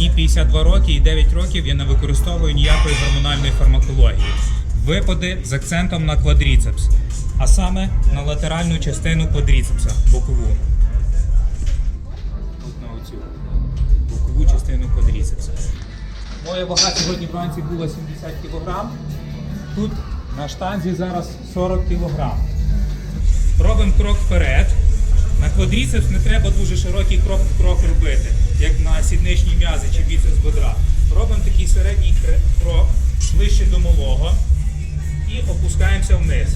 Мені 52 роки і 9 років я не використовую ніякої гормональної фармакології. Випади з акцентом на квадріцепс, а саме на латеральну частину квадріцепса, бокову. Тут на оцю бокову частину квадріцепса. Моя вага сьогодні вранці була 70 кг. Тут на штанзі зараз 40 кг. Робимо крок вперед. Квадріцепс не треба дуже широкий крок, крок робити, як на сідничні м'язи чи біцепс бедра. Робимо такий середній крок ближче до малого і опускаємося вниз.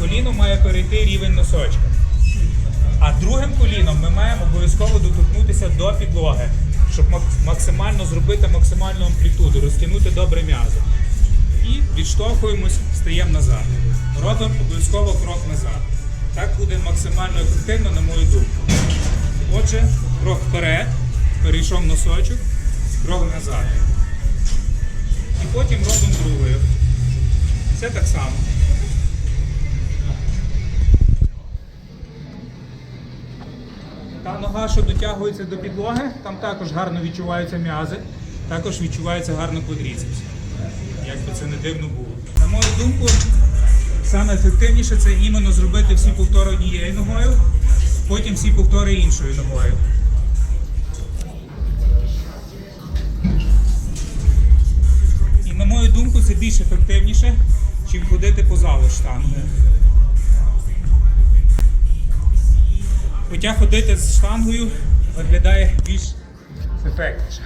Коліно має перейти рівень носочка. А другим коліном ми маємо обов'язково доторкнутися до підлоги, щоб максимально зробити максимальну амплітуду, розтягнути добре м'язо. І відштовхуємось, стаємо назад. Робимо обов'язково крок назад. Так буде максимально ефективно, на мою думку. Отже, крок вперед, перейшов носочок, крок назад. І потім робимо другою. Це так само. Та нога, що дотягується до підлоги, там також гарно відчуваються м'язи, також відчувається гарно квадріцепс. Як би це не дивно було. На мою думку, саме ефективніше це іменно зробити всі повтори однією ногою, потім всі повтори іншою ногою. І на мою думку, це більш ефективніше, чим ходити по залу штангою. Хоча ходити з штангою виглядає більш ефектніше.